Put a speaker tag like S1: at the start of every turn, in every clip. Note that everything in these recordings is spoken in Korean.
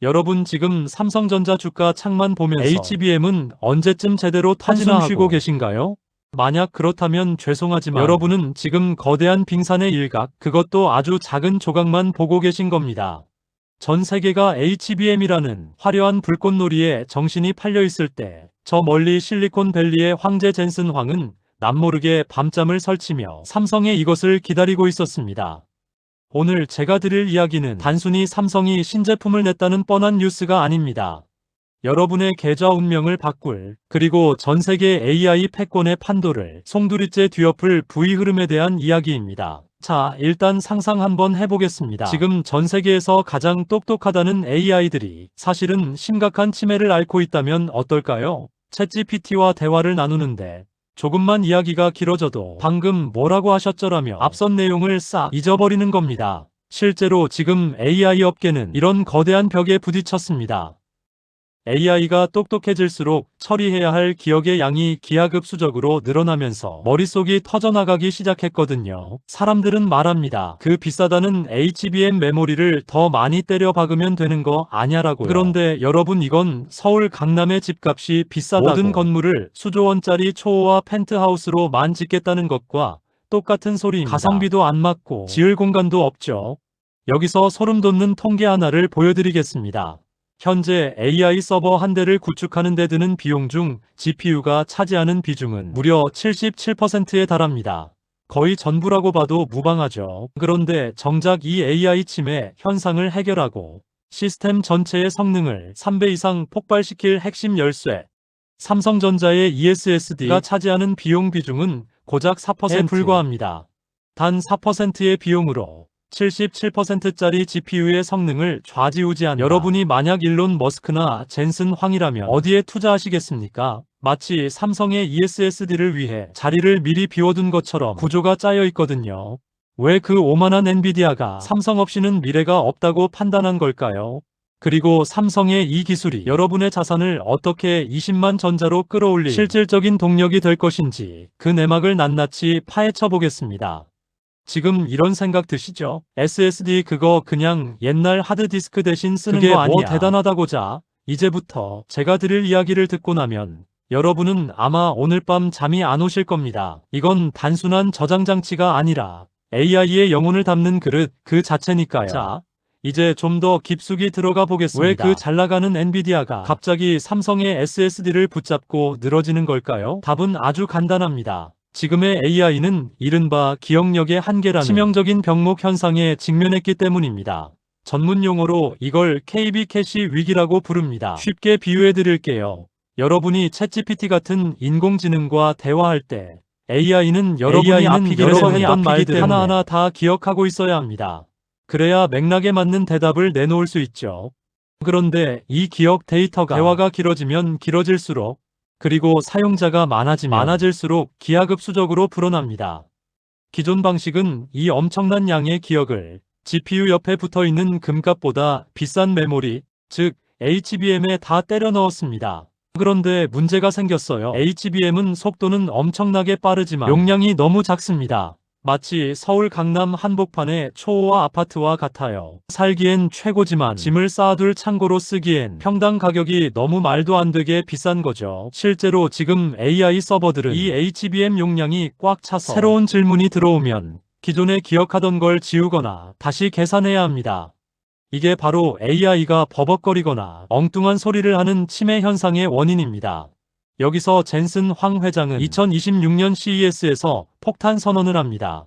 S1: 여러분 지금 삼성전자 주가 창만 보면서 HBM은 언제쯤 제대로 터지나 쉬고 계신가요? 만약 그렇다면 죄송하지만 여러분은 지금 거대한 빙산의 일각, 그것도 아주 작은 조각만 보고 계신 겁니다. 전 세계가 HBM이라는 화려한 불꽃놀이에 정신이 팔려 있을 때, 저 멀리 실리콘밸리의 황제 젠슨 황은 남모르게 밤잠을 설치며 삼성의 이것을 기다리고 있었습니다. 오늘 제가 드릴 이야기는 단순히 삼성이 신제품을 냈다는 뻔한 뉴스가 아닙니다. 여러분의 계좌 운명을 바꿀, 그리고 전 세계 AI 패권의 판도를 송두리째 뒤엎을 부의 흐름에 대한 이야기입니다. 자, 일단 상상 한번 해보겠습니다. 지금 전 세계에서 가장 똑똑하다는 AI들이 사실은 심각한 치매를 앓고 있다면 어떨까요? 챗GPT와 대화를 나누는데 조금만 이야기가 길어져도 방금 뭐라고 하셨죠라며 앞선 내용을 싹 잊어버리는 겁니다. 실제로 지금 AI 업계는 이런 거대한 벽에 부딪혔습니다. AI가 똑똑해질수록 처리해야 할 기억의 양이 기하급수적으로 늘어나면서 머릿속이 터져나가기 시작했거든요. 사람들은 말합니다. 그 비싸다는 HBM 메모리를 더 많이 때려 박으면 되는 거 아냐라고요. 그런데 여러분 이건 서울 강남의 집값이 비싸다고 모든 건물을 수조 원짜리 초호화 펜트하우스로 만 짓겠다는 것과 똑같은 소리입니다. 가성비도 안 맞고 지을 공간도 없죠. 여기서 소름 돋는 통계 하나를 보여드리겠습니다. 현재 AI 서버 한 대를 구축하는 데 드는 비용 중 GPU가 차지하는 비중은 무려 77%에 달합니다. 거의 전부라고 봐도 무방하죠. 그런데 정작 이 AI 침해 현상을 해결하고 시스템 전체의 성능을 3배 이상 폭발시킬 핵심 열쇠, 삼성전자의 ESSD가 차지하는 비용 비중은 고작 4%에 불과합니다. 단 4%의 비용으로 77%짜리 GPU의 성능을 좌지우지한 여러분이 만약 일론 머스크나 젠슨 황이라면 어디에 투자하시겠습니까? 마치 삼성의 ESSD를 위해 자리를 미리 비워둔 것처럼 구조가 짜여 있거든요. 왜 그 오만한 엔비디아가 삼성 없이는 미래가 없다고 판단한 걸까요? 그리고 삼성의 이 기술이 여러분의 자산을 어떻게 20만 전자로 끌어올릴 실질적인 동력이 될 것인지 그 내막을 낱낱이 파헤쳐 보겠습니다. 지금 이런 생각 드시죠? SSD 그거 그냥 옛날 하드디스크 대신 쓰는 거 아니야.
S2: 뭐
S1: 대단하다고자 이제부터 제가 드릴 이야기를 듣고 나면 여러분은 아마 오늘 밤 잠이 안 오실 겁니다. 이건 단순한 저장 장치가 아니라 AI의 영혼을 담는 그릇 그 자체니까요. 자, 이제 좀 더 깊숙이 들어가 보겠습니다. 왜 그 잘 나가는 엔비디아가 갑자기 삼성의 SSD를 붙잡고 늘어지는 걸까요? 답은 아주 간단합니다. 지금의 AI는 이른바 기억력의 한계라는 치명적인 병목 현상에 직면했기 때문입니다. 전문 용어로 이걸 KB 캐시 위기라고 부릅니다. 쉽게 비유해 드릴게요. 여러분이 챗GPT 같은 인공지능과 대화할 때 AI는 여러분이
S2: AI는
S1: 앞이기
S2: 여러
S1: 전에
S2: 번이
S1: 했던 말들 하나하나 다 기억하고 있어야 합니다. 그래야 맥락에 맞는 대답을 내놓을 수 있죠. 그런데 이 기억 데이터가 대화가 길어지면 길어질수록 그리고 사용자가 많아지면 많아질수록 기하급수적으로 불어납니다. 기존 방식은 이 엄청난 양의 기억을 GPU 옆에 붙어 있는 금값보다 비싼 메모리, 즉 HBM에 다 때려 넣었습니다. 그런데 문제가 생겼어요. HBM은 속도는 엄청나게 빠르지만 용량이 너무 작습니다. 마치 서울 강남 한복판의 초호화 아파트와 같아요. 살기엔 최고지만 짐을 쌓아둘 창고로 쓰기엔 평당 가격이 너무 말도 안 되게 비싼 거죠. 실제로 지금 AI 서버들은 이 HBM 용량이 꽉 차서 새로운 질문이 들어오면 기존에 기억하던 걸 지우거나 다시 계산해야 합니다. 이게 바로 AI가 버벅거리거나 엉뚱한 소리를 하는 치매 현상의 원인입니다. 여기서 젠슨 황 회장은 2026년 CES에서 폭탄 선언을 합니다.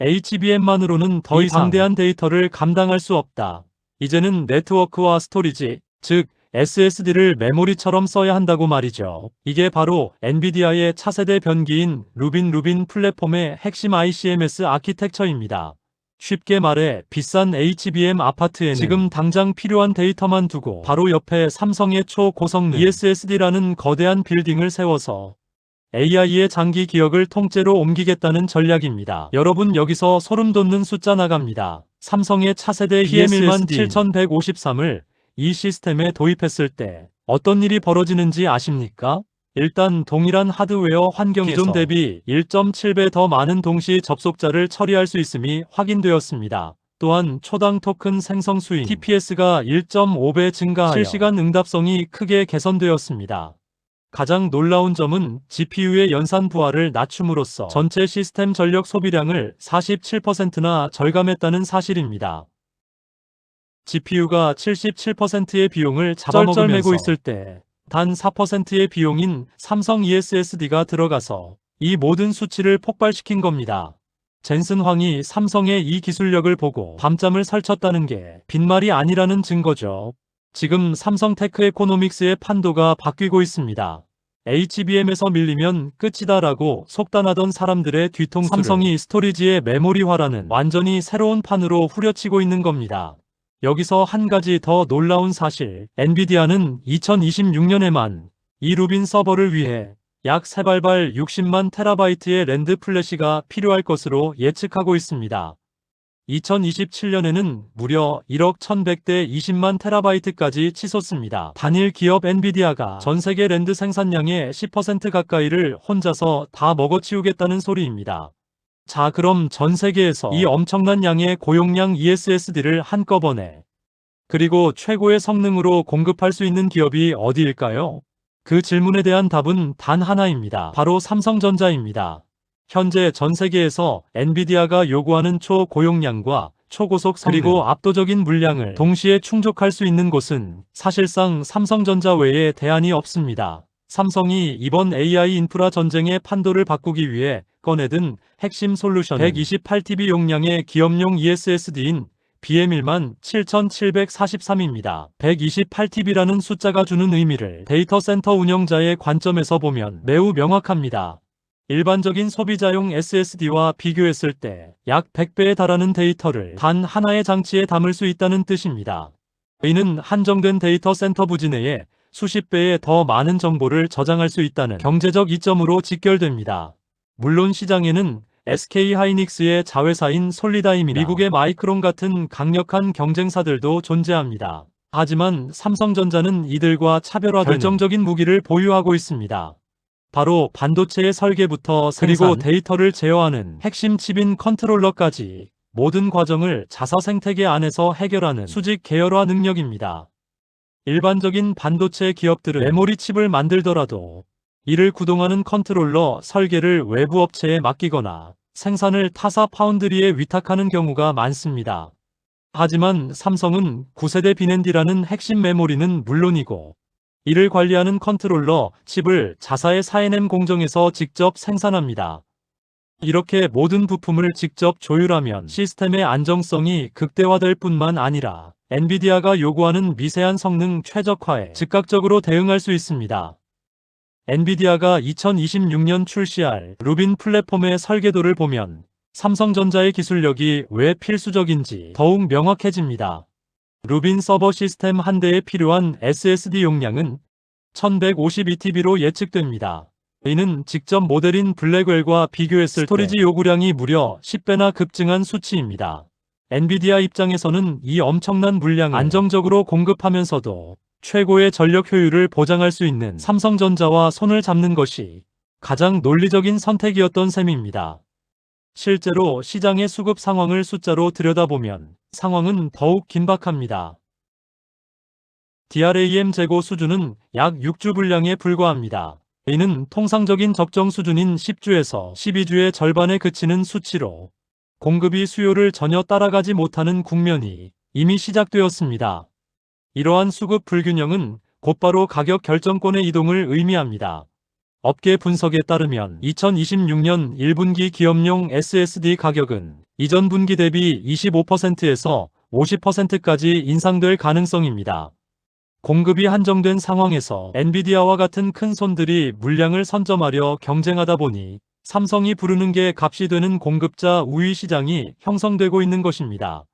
S1: HBM만으로는
S2: 더이
S1: 이상 방대한 데이터를 감당할 수 없다. 이제는 네트워크와 스토리지, 즉 SSD를 메모리처럼 써야 한다고 말이죠. 이게 바로 엔비디아의 차세대 변기인 루빈 루빈 플랫폼의 핵심 ICMS 아키텍처입니다. 쉽게 말해 비싼 HBM 아파트에는 지금 당장 필요한 데이터만 두고 바로 옆에 삼성의 초고성능 ESSD라는 거대한 빌딩을 세워서 AI의 장기 기억을 통째로 옮기겠다는 전략입니다. 여러분 여기서 소름 돋는 숫자 나갑니다. 삼성의 차세대 PM1만 7153을 이 시스템에 도입했을 때 어떤 일이 벌어지는지 아십니까? 일단 동일한 하드웨어 환경에서 기존 대비 1.7배 더 많은 동시 접속자를 처리할 수 있음이 확인되었습니다. 또한 초당 토큰 생성 수인 TPS가 1.5배 증가하여 실시간 응답성이 크게 개선되었습니다. 가장 놀라운 점은 GPU의 연산 부하를 낮춤으로써 전체 시스템 전력 소비량을 47%나 절감했다는 사실입니다. GPU가 77%의 비용을 잡아먹으면서 있을 때 단 4%의 비용인 삼성 ESSD가 들어가서 이 모든 수치를 폭발시킨 겁니다. 젠슨 황이 삼성의 이 기술력을 보고 밤잠을 설쳤다는 게 빈말이 아니라는 증거죠. 지금 삼성 테크 에코노믹스의 판도가 바뀌고 있습니다. HBM에서 밀리면 끝이다라고 속단하던 사람들의 뒤통수를 삼성이 스토리지의 메모리화라는 완전히 새로운 판으로 후려치고 있는 겁니다. 여기서 한 가지 더 놀라운 사실, 엔비디아는 2026년에만 이 루빈 서버를 위해 약 세발발 60만 테라바이트의 랜드 플래시가 필요할 것으로 예측하고 있습니다. 2027년에는 무려 1억 1100대 20만 테라바이트까지 치솟습니다. 단일 기업 엔비디아가 전 세계 랜드 생산량의 10% 가까이를 혼자서 다 먹어치우겠다는 소리입니다. 자 그럼 전 세계에서 이 엄청난 양의 고용량 ESSD를 한꺼번에 그리고 최고의 성능으로 공급할 수 있는 기업이 어디일까요? 그 질문에 대한 답은 단 하나입니다. 바로 삼성전자입니다. 현재 전 세계에서 엔비디아가 요구하는 초고용량과 초고속 성능 그리고 압도적인 물량을 동시에 충족할 수 있는 곳은 사실상 삼성전자 외에 대안이 없습니다. 삼성이 이번 AI 인프라 전쟁의 판도를 바꾸기 위해 꺼내든 핵심 솔루션 128TB 용량의 기업용 ESSD인 BM1만 7743입니다. 128TB라는 숫자가 주는 의미를 데이터 센터 운영자의 관점에서 보면 매우 명확합니다. 일반적인 소비자용 SSD와 비교했을 때 약 100배에 달하는 데이터를 단 하나의 장치에 담을 수 있다는 뜻입니다. 이는 한정된 데이터 센터 부지 내에 수십 배의 더 많은 정보를 저장할 수 있다는 경제적 이점으로 직결됩니다. 물론 시장에는 SK 하이닉스의 자회사인 솔리다임이나 미국의 마이크론 같은 강력한 경쟁사들도 존재합니다. 하지만 삼성전자는 이들과 차별화되는 결정적인 무기를 보유하고 있습니다. 바로 반도체의 설계부터 그리고
S2: 생산,
S1: 데이터를 제어하는 핵심 칩인 컨트롤러까지 모든 과정을 자사 생태계 안에서 해결하는 수직 계열화 능력입니다. 일반적인 반도체 기업들은 메모리 칩을 만들더라도 이를 구동하는 컨트롤러 설계를 외부 업체에 맡기거나 생산을 타사 파운드리에 위탁하는 경우가 많습니다. 하지만 삼성은 9세대 비낸디라는 핵심 메모리는 물론이고 이를 관리하는 컨트롤러 칩을 자사의 4NM 공정에서 직접 생산합니다. 이렇게 모든 부품을 직접 조율하면 시스템의 안정성이 극대화될 뿐만 아니라 엔비디아가 요구하는 미세한 성능 최적화에 즉각적으로 대응할 수 있습니다. 엔비디아가 2026년 출시할 루빈 플랫폼의 설계도를 보면 삼성전자의 기술력이 왜 필수적인지 더욱 명확해집니다. 루빈 서버 시스템 한 대에 필요한 SSD 용량은 1152TB로 예측됩니다. 이는 직접 모델인 블랙웰과 비교했을 스토리지 요구량이 무려 10배나 급증한 수치입니다. 엔비디아 입장에서는 이 엄청난 물량을 안정적으로 공급하면서도 최고의 전력 효율을 보장할 수 있는 삼성전자와 손을 잡는 것이 가장 논리적인 선택이었던 셈입니다. 실제로 시장의 수급 상황을 숫자로 들여다보면 상황은 더욱 긴박합니다. DRAM 재고 수준은 약 6주 분량에 불과합니다. 이는 통상적인 적정 수준인 10주에서 12주의 절반에 그치는 수치로 공급이 수요를 전혀 따라가지 못하는 국면이 이미 시작되었습니다. 이러한 수급 불균형은 곧바로 가격 결정권의 이동을 의미합니다. 업계 분석에 따르면 2026년 1분기 기업용 SSD 가격은 이전 분기 대비 25%에서 50%까지 인상될 가능성입니다. 공급이 한정된 상황에서 엔비디아와 같은 큰 손들이 물량을 선점하려 경쟁하다 보니 삼성이 부르는 게 값이 되는 공급자 우위 시장이 형성되고 있는 것입니다.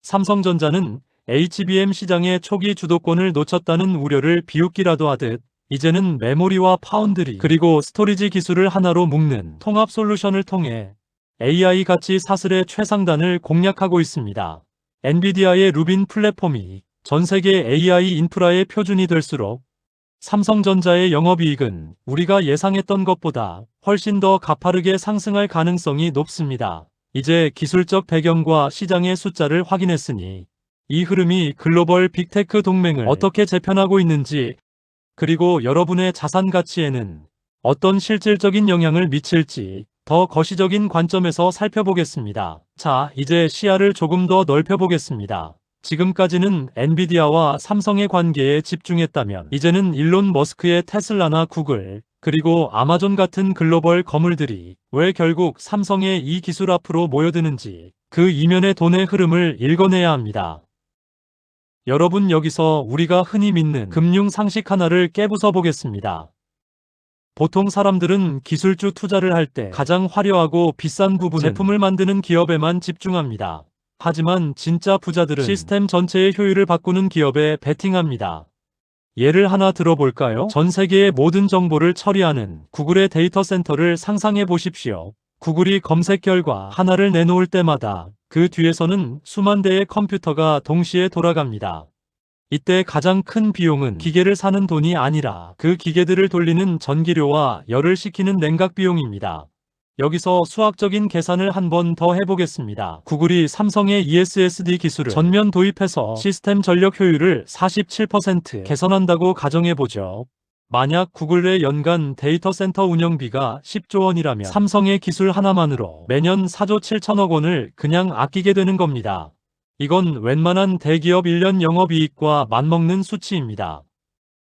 S1: 삼성전자는 HBM 시장의 초기 주도권을 놓쳤다는 우려를 비웃기라도 하듯 이제는 메모리와 파운드리 그리고 스토리지 기술을 하나로 묶는 통합 솔루션을 통해 AI 가치 사슬의 최상단을 공략하고 있습니다. 엔비디아의 루빈 플랫폼이 전 세계 AI 인프라의 표준이 될수록 삼성전자의 영업이익은 우리가 예상했던 것보다 훨씬 더 가파르게 상승할 가능성이 높습니다. 이제 기술적 배경과 시장의 숫자를 확인했으니 이 흐름이 글로벌 빅테크 동맹을 어떻게 재편하고 있는지 그리고 여러분의 자산 가치에는 어떤 실질적인 영향을 미칠지 더 거시적인 관점에서 살펴보겠습니다. 자, 이제 시야를 조금 더 넓혀보겠습니다. 지금까지는 엔비디아와 삼성의 관계에 집중했다면 이제는 일론 머스크의 테슬라나 구글 그리고 아마존 같은 글로벌 거물들이 왜 결국 삼성의 이 기술 앞으로 모여드는지 그 이면의 돈의 흐름을 읽어내야 합니다. 여러분 여기서 우리가 흔히 믿는 금융 상식 하나를 깨부숴 보겠습니다. 보통 사람들은 기술주 투자를 할 때 가장 화려하고 비싼 부분 제품을 만드는 기업에만 집중합니다. 하지만 진짜 부자들은 시스템 전체의 효율을 바꾸는 기업에 베팅합니다. 예를 하나 들어볼까요? 전 세계의 모든 정보를 처리하는 구글의 데이터 센터를 상상해 보십시오. 구글이 검색 결과 하나를 내놓을 때마다 그 뒤에서는 수만 대의 컴퓨터가 동시에 돌아갑니다. 이때 가장 큰 비용은 기계를 사는 돈이 아니라 그 기계들을 돌리는 전기료와 열을 식히는 냉각 비용입니다. 여기서 수학적인 계산을 한 번 더 해보겠습니다. 구글이 삼성의 ESSD 기술을 전면 도입해서 시스템 전력 효율을 47% 개선한다고 가정해보죠. 만약 구글 의 연간 데이터 센터 운영비가 10조 원이라면 삼성의 기술 하나만으로 매년 4조 7천억 원을 그냥 아끼게 되는 겁니다. 이건 웬만한 대기업 1년 영업이익과 맞먹는 수치입니다.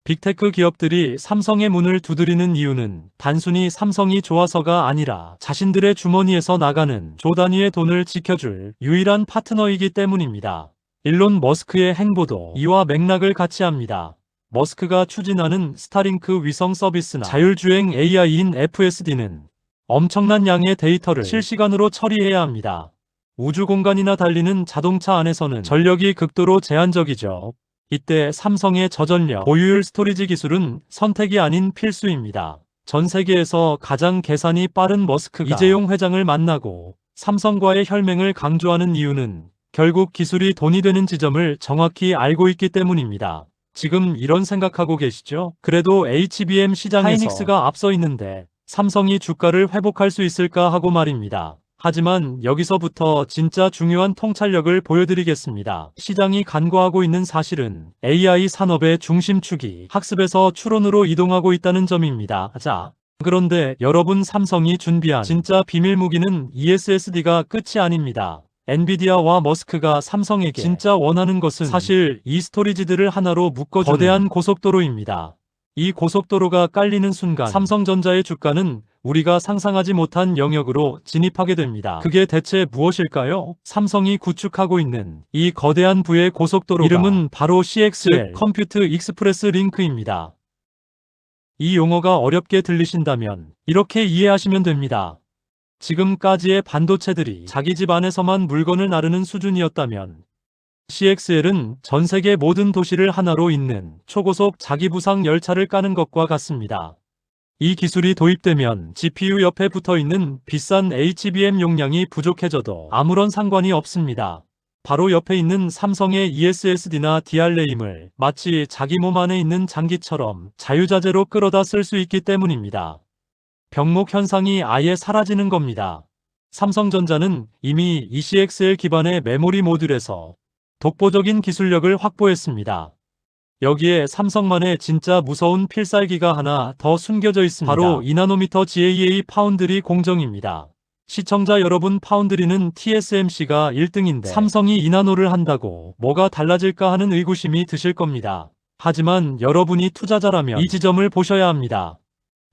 S1: 빅테크 기업들이 삼성의 문을 두드리는 이유는 단순히 삼성이 좋아서가 아니라 자신들의 주머니에서 나가는 조 단위의 돈을 지켜줄 유일한 파트너이기 때문입니다. 일론 머스크의 행보도 이와 맥락을 같이 합니다. 머스크가 추진하는 스타링크 위성 서비스나 자율주행 AI인 FSD는 엄청난 양의 데이터를 실시간으로 처리해야 합니다. 우주 공간이나 달리는 자동차 안에서는 전력이 극도로 제한적이죠. 이때 삼성의 저전력 보유율 스토리지 기술은 선택이 아닌 필수입니다. 전 세계에서 가장 계산이 빠른 머스크가 이재용 회장을 만나고 삼성과의 혈맹을 강조하는 이유는 결국 기술이 돈이 되는 지점을 정확히 알고 있기 때문입니다. 지금 이런 생각하고 계시죠? 그래도 HBM 시장에서 하이닉스가 앞서 있는데 삼성이 주가를 회복할 수 있을까 하고 말입니다. 하지만 여기서부터 진짜 중요한 통찰력을 보여드리겠습니다. 시장이 간과하고 있는 사실은 AI 산업의 중심축이 학습에서 추론으로 이동하고 있다는 점입니다. 자, 그런데 여러분 삼성이 준비한 진짜 비밀 무기는 ESSD가 끝이 아닙니다. 엔비디아와 머스크가 삼성에게 진짜 원하는 것은 사실 이 스토리지들을 하나로 묶어주는 거대한 고속도로입니다. 이 고속도로가 깔리는 순간 삼성전자의 주가는 우리가 상상하지 못한 영역으로 진입하게 됩니다. 그게 대체 무엇일까요? 삼성이 구축하고 있는 이 거대한 부의 고속도로 이름은 바로 CXL 컴퓨트 익스프레스 링크입니다. 이 용어가 어렵게 들리신다면 이렇게 이해하시면 됩니다. 지금까지의 반도체들이 자기 집 안에서만 물건을 나르는 수준이었다면 CXL은 전 세계 모든 도시를 하나로 잇는 초고속 자기부상 열차를 까는 것과 같습니다. 이 기술이 도입되면 GPU 옆에 붙어 있는 비싼 HBM 용량이 부족해져도 아무런 상관이 없습니다. 바로 옆에 있는 삼성의 ESSD나 DRAM을 마치 자기 몸 안에 있는 장기처럼 자유자재로 끌어다 쓸 수 있기 때문입니다. 병목 현상이 아예 사라지는 겁니다. 삼성전자는 이미 ECXL 기반의 메모리 모듈에서 독보적인 기술력을 확보했습니다. 여기에 삼성만의 진짜 무서운 필살기가 하나 더 숨겨져 있습니다. 바로 2나노미터 GAA 파운드리 공정입니다. 시청자 여러분 파운드리는 TSMC가 1등인데 삼성이 2나노를 한다고 뭐가 달라질까 하는 의구심이 드실 겁니다. 하지만 여러분이 투자자라면 이 지점을 보셔야 합니다.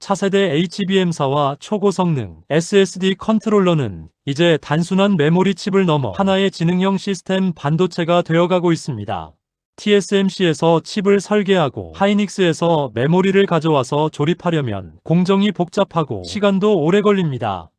S1: 차세대 HBM사와 초고성능 SSD 컨트롤러는 이제 단순한 메모리 칩을 넘어 하나의 지능형 시스템 반도체가 되어가고 있습니다. TSMC에서 칩을 설계하고 하이닉스에서 메모리를 가져와서 조립하려면 공정이 복잡하고 시간도 오래 걸립니다.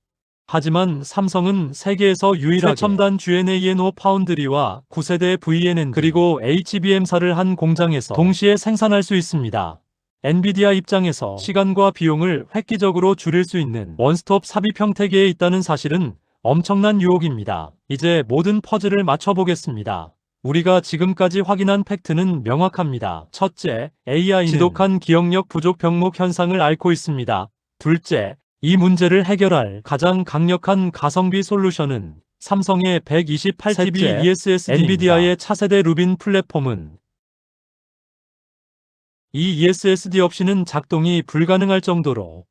S1: 하지만 삼성은 세계에서 유일하게 최첨단 GNANO 파운드리와 9세대 VNN 그리고 HBM사를 한 공장에서 동시에 생산할 수 있습니다. 엔비디아 입장에서 시간과 비용을 획기적으로 줄일 수 있는 원스톱 삽입 형태계에 있다는 사실은 엄청난 유혹입니다. 이제 모든 퍼즐을 맞춰보겠습니다. 우리가 지금까지 확인한 팩트는 명확합니다. 첫째, AI는 지독한 기억력 부족 병목 현상을 앓고 있습니다. 둘째, 이 문제를 해결할 가장 강력한 가성비 솔루션은 삼성의 128GB
S2: 셋째,
S1: ESSD, 엔비디아의 차세대 루빈 플랫폼은 이 ESSD 없이는 작동이 불가능할 정도로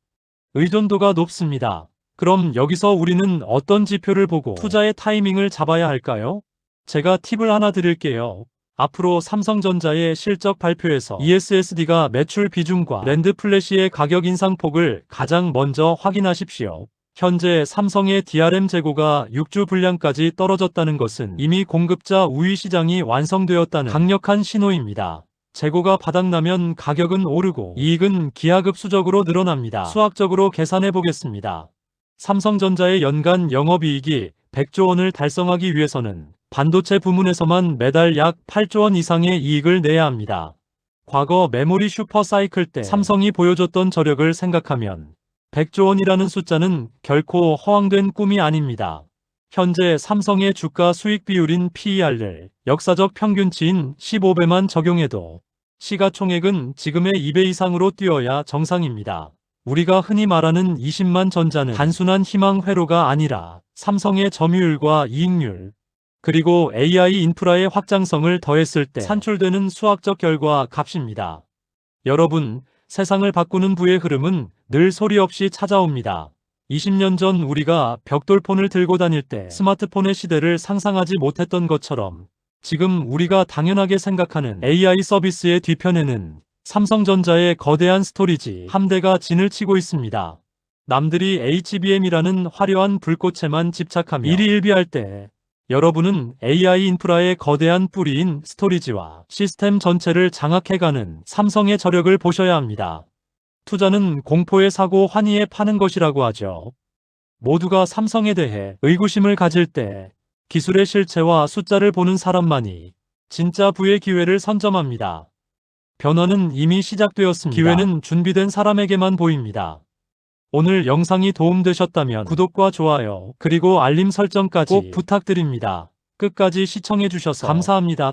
S1: 의존도가 높습니다. 그럼 여기서 우리는 어떤 지표를 보고 투자의 타이밍을 잡아야 할까요? 제가 팁을 하나 드릴게요. 앞으로 삼성전자의 실적 발표에서 ESSD가 매출 비중과 랜드 플래시의 가격 인상폭을 가장 먼저 확인하십시오. 현재 삼성의 DRM 재고가 6주 분량까지 떨어졌다는 것은 이미 공급자 우위 시장이 완성되었다는 강력한 신호입니다. 재고가 바닥나면 가격은 오르고 이익은 기하급수적으로 늘어납니다. 수학적으로 계산해 보겠습니다. 삼성전자의 연간 영업이익이 100조 원을 달성하기 위해서는 반도체 부문에서만 매달 약 8조 원 이상의 이익을 내야 합니다. 과거 메모리 슈퍼 사이클 때 삼성이 보여줬던 저력을 생각하면 100조 원이라는 숫자는 결코 허황된 꿈이 아닙니다. 현재 삼성의 주가 수익 비율인 PER을 역사적 평균치인 15배만 적용해도 시가총액은 지금의 2배 이상으로 뛰어야 정상입니다. 우리가 흔히 말하는 20만 전자는 단순한 희망 회로가 아니라 삼성의 점유율과 이익률, 그리고 AI 인프라의 확장성을 더했을 때 산출되는 수학적 결과 값입니다. 여러분, 세상을 바꾸는 부의 흐름은 늘 소리 없이 찾아옵니다. 20년 전 우리가 벽돌폰을 들고 다닐 때 스마트폰의 시대를 상상하지 못했던 것처럼 지금 우리가 당연하게 생각하는 AI 서비스의 뒤편에는 삼성전자의 거대한 스토리지 함대가 진을 치고 있습니다. 남들이 HBM이라는 화려한 불꽃에만 집착하며 일희일비할 때 여러분은 AI 인프라의 거대한 뿌리인 스토리지와 시스템 전체를 장악해가는 삼성의 저력을 보셔야 합니다. 투자는 공포에 사고 환희에 파는 것이라고 하죠. 모두가 삼성에 대해 의구심을 가질 때 기술의 실체와 숫자를 보는 사람만이 진짜 부의 기회를 선점합니다. 변화는 이미 시작되었습니다. 기회는 준비된 사람에게만 보입니다. 오늘 영상이 도움되셨다면 구독과 좋아요, 그리고 알림 설정까지 꼭 부탁드립니다. 끝까지 시청해주셔서 감사합니다.